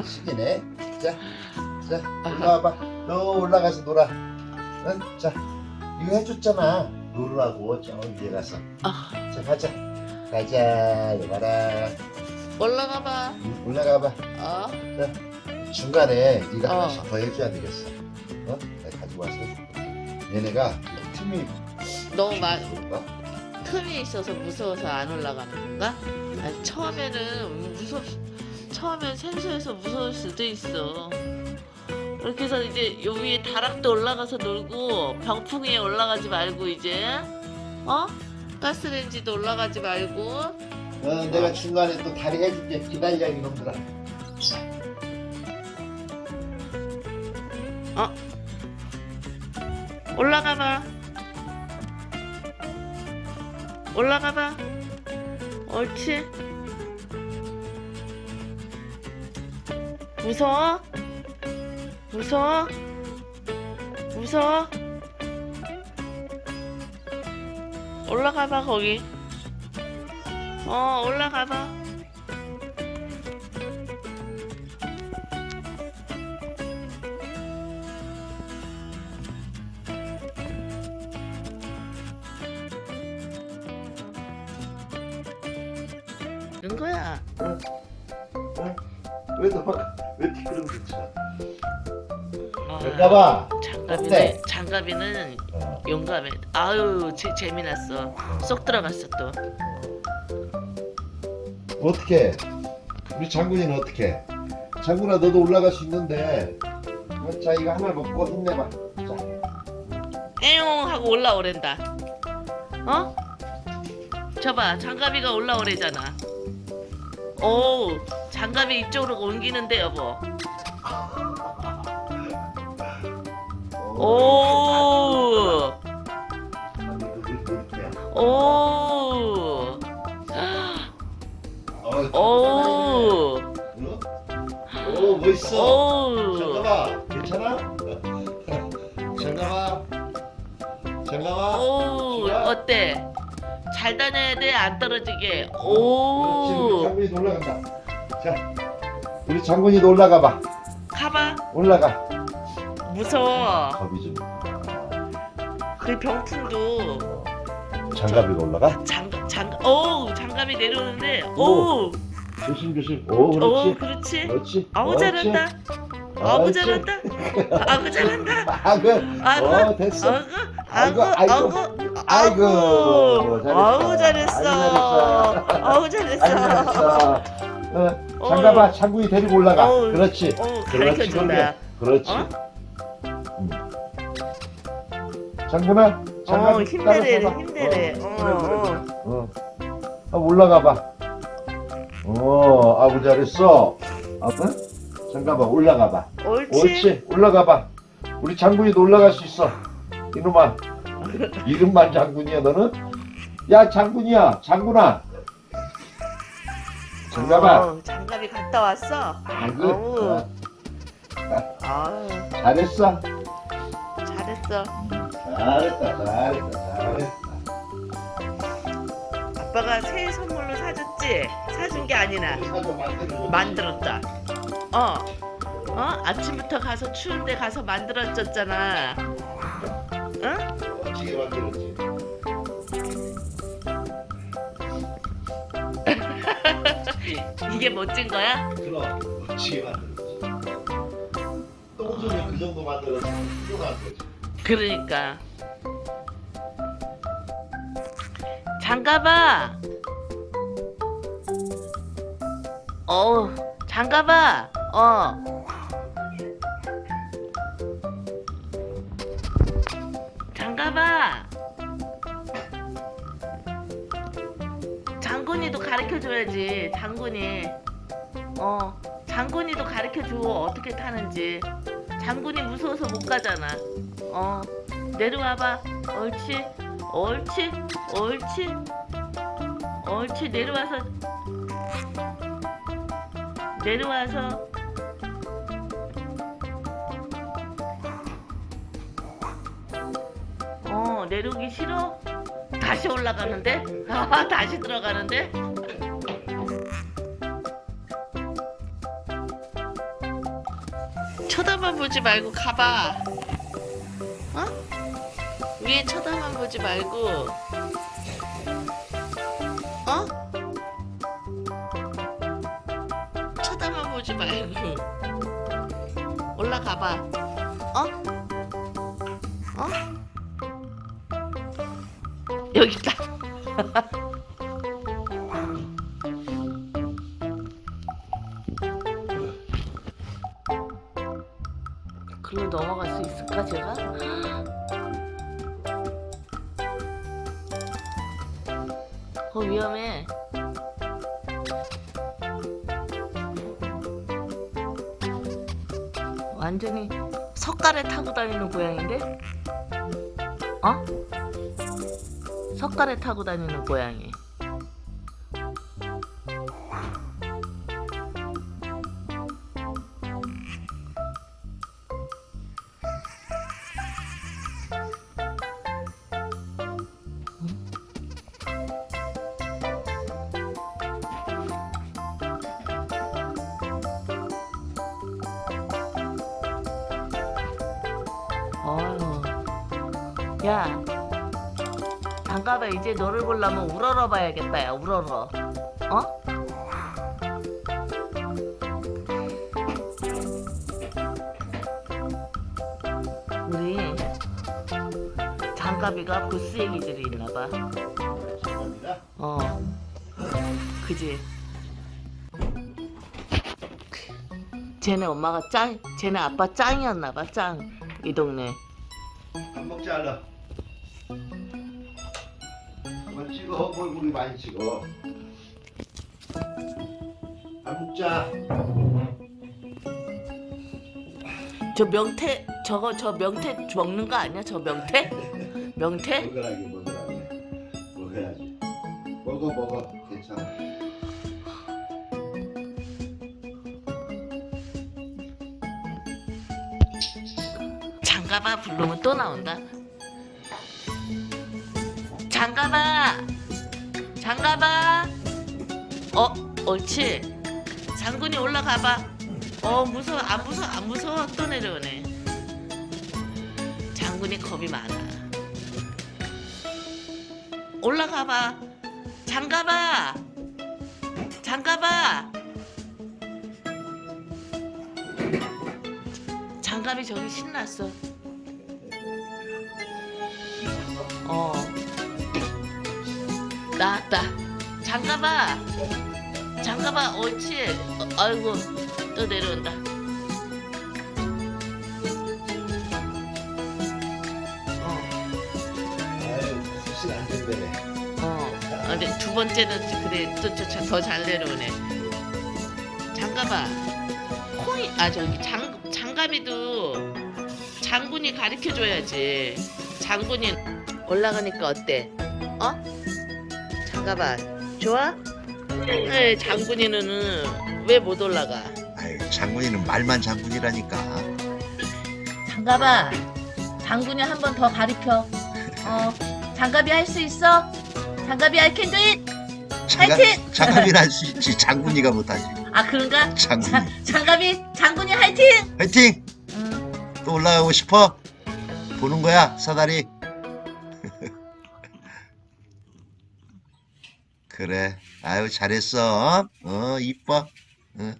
아. 시기네. 자, 자 올라와봐. 너 올라가서 놀아. 응? 자, 이거 해줬잖아. 놀라고 저 위에 가서. 아, 자, 가자. 가자. 여봐라. 올라가 봐. 올라가봐. 어? 중간에 네가 어. 하나씩 더 해줘야 되겠어. 어? 내가 가지고 와서 해줄게. 얘네가 틈이 너무 많 그런가? 틈이 있어서 무서워서 안 올라가는 건가? 아니, 처음에는 무섭 처음엔 생소해서 무서울 수도 있어. 이렇게 해서 이제 요 위에 다락도 올라가서 놀고 병풍이에 올라가지 말고 이제 어? 가스레인지도 올라가지 말고 어, 내가 중간에 또 다리 해줄게. 기다려 이놈들아. 올라가 봐. 올라가 봐. 옳지. 무서워? 무서워? 무서워? 올라가 봐 거기. 어 올라가 봐. 이런 거야. 왜 너가 왜 뒤그러고 쳐? 아, 잠깐만. 장갑이는 어때? 장갑이는 어. 용감해. 아유 재, 재미났어. 쏙 들어갔어 또. 어떻게? 우리 장군이는 어떻게? 장군아 너도 올라갈 수 있는데. 어, 자 이거 하나 먹고 힘내봐. 자, 에용 하고 올라오랜다. 어? 저봐 장갑이가 올라오래잖아. 오 장갑이 이쪽으로 옮기는데 여보. 오. 오. 어, 오. 오 멋있어. 오. 장갑아 괜찮아? 장갑아. 장갑아. 오. 어때? 잘 다녀야 돼 안 떨어지게. 오. 장군이 올라간다. 자, 우리 장군이 올라가 봐. 가봐. 올라가. 무서워. 겁이 좀. 그 병풍도 장갑이가 올라가? 장갑 장갑. 오 장갑이 내려오는데. 오. 조심 조심. 오 오 그렇지. 그렇지. 그렇지. 아우 그렇지. 잘한다. 아우 그렇지. 잘한다. 아우 잘한다. 아그. 아이고. 어 됐어. 아이고 아이고, 아이고 아이고. 아이고 잘했어. 아우 잘했어. 아이고, 아우 아이 잘했어. 잘했어. 어, 장갑아 장군이 데리고 올라가. 어우. 그렇지. 어 그렇지. 가르쳐 준다. 그렇지. 어? 음. 장군아. 장갑 어 힘내래 따라서 봐. 힘내래. 어, 어 그래, 그래, 그래. 어. 어. 아, 올라가 봐. 어, 아부 잘했어. 아빠? 장갑아, 올라가 봐. 옳지. 옳지, 올라가 봐. 우리 장군이도 올라갈 수 있어. 이놈아. 이름만 장군이야, 너는? 야, 장군이야, 장군아. 장갑아. 어, 장 갑이 갔다 왔어. 아이고, 어우. 어, 아 잘했어. 잘했어. 잘했다, 잘했다, 잘했다. 아빠가 새해 선물로 사줬지? 사준 게 아니라. 만들었다. 어. 어? 아침부터 가서 추운데 가서 만들어줬잖아. 응? 멋지게 만들었지. 이게 멋진 거야? 그럼 멋지게 만들었지. 똥손이 그 정도 만들어서 훌륭한 거지. 그러니까. 장가봐. 어, 장가봐. 어. 장군이도 가르쳐 줘야지. 장군이. 어, 장군이도 가르쳐 줘. 어떻게 타는지. 장군이 무서워서 못 가잖아. 어, 내려와봐. 옳지, 옳지, 옳지, 옳지. 내려와서, 내려와서. 어, 내려오기 싫어? 다시 올라가는데? 아, 다시 들어가는데? 쳐다만 보지 말고 가봐. 어? 위에 쳐다만 보지 말고. 어? 쳐다만 보지 말고. 올라가봐. 어? 어? 여기 있다. 글로 넘어갈 수 있을까 제가? 어 위험해. 완전히 석가래 타고 다니는 고양인데? 어? 석가래 타고 다니는 고양이. 어휴. 야. 잠깐만 이제 너를 보려면 우러러 봐야겠다 야 우러러. 어? 우리 장가비가 보스의 기질이 있나봐. 어. 그지. 쟤네 엄마가 짱, 쟤네 아빠 짱이었나봐 짱. 이 동네. 밥 먹자 얼른 한번 찍어 얼굴이 많이 찍어 밥 먹자 저 명태 저거 저 명태 먹는 거 아니야? 저 명태? 명태? 먹으라기 먹으라기 먹어야지 먹어 먹어 괜찮아 장가봐 부르면 또 나온다. 장가봐, 장가봐. 어, 옳지. 장군이 올라가봐. 어 무서워, 안 무서워, 안 무서워. 또 내려오네. 장군이 겁이 많아. 올라가봐. 장가봐. 장가봐. 장갑이 저기 신났어. 어. 나왔다. 장갑아. 장갑아, 옳지. 어, 아이고, 또 내려온다. 어, 아유 수신 안 된다네 어. 아, 근데 두 번째는 그래, 또더잘 내려오네. 장갑아. 콩이, 아, 저기 장, 장갑이도 장군이 가르쳐 줘야지. 장군이 올라가니까 어때? 어? 장갑아, 좋아? 네, 장군이는 왜 못 올라가? 아유 장군이는 말만 장군이라니까 장갑아, 장군이 한 번 더 가르쳐. 어, 장갑이 할 수 있어? 장갑이 I can do it. 화이팅! 장갑이는 할수 있지 장군이가 못하지 아 그런가? 장군이 자, 장갑이 장군이 화이팅! 화이팅! 응. 또 올라가고 싶어? 보는 거야 사다리 그래. 아유 잘했어. 어 이뻐. 어.